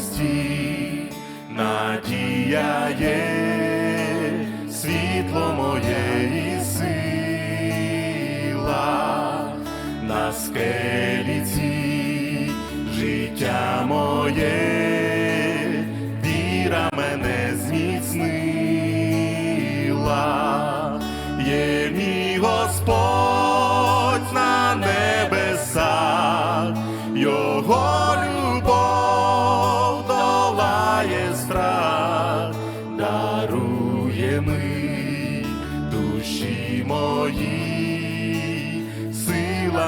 Христі, надія є, світло моє і сила, на скелі.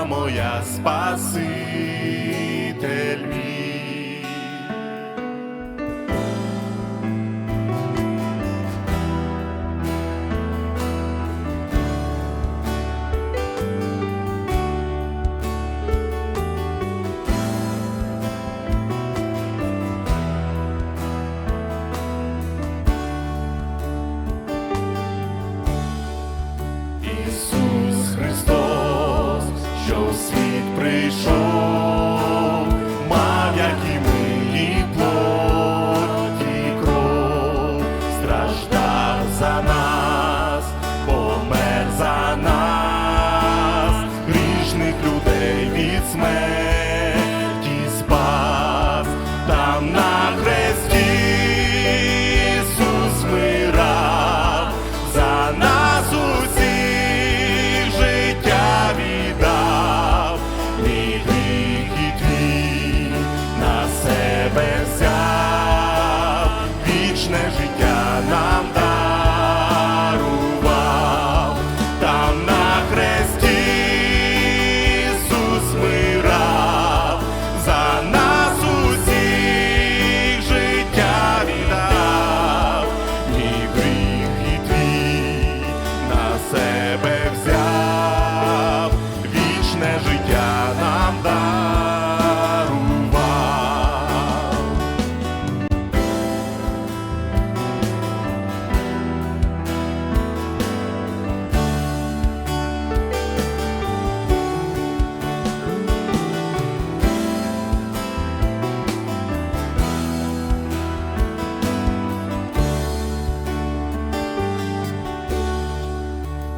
моя Спаситель. smell.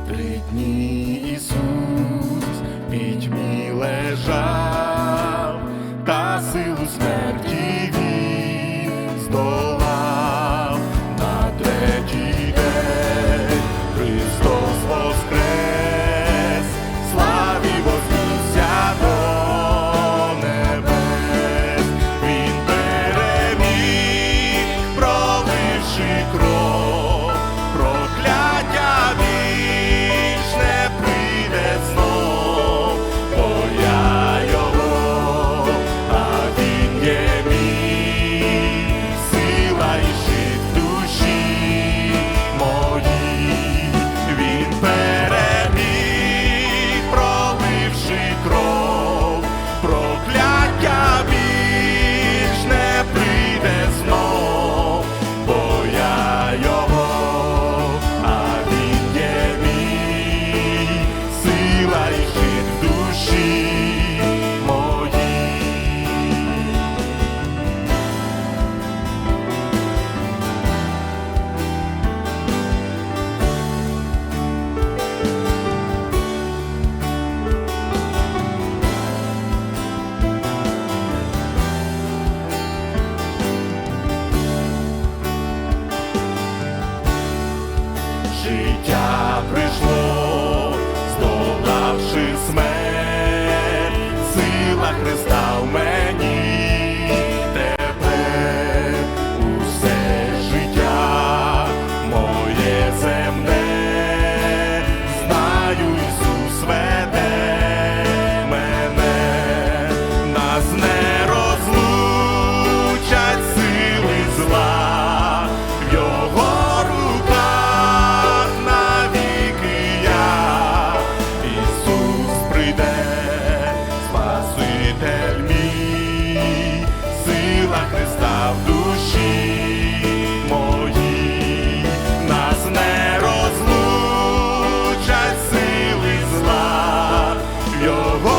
Притні Ісус, пітьмі лежав та силу смерті. на Христа в душі моїй, нас не розлучать сили зла. Його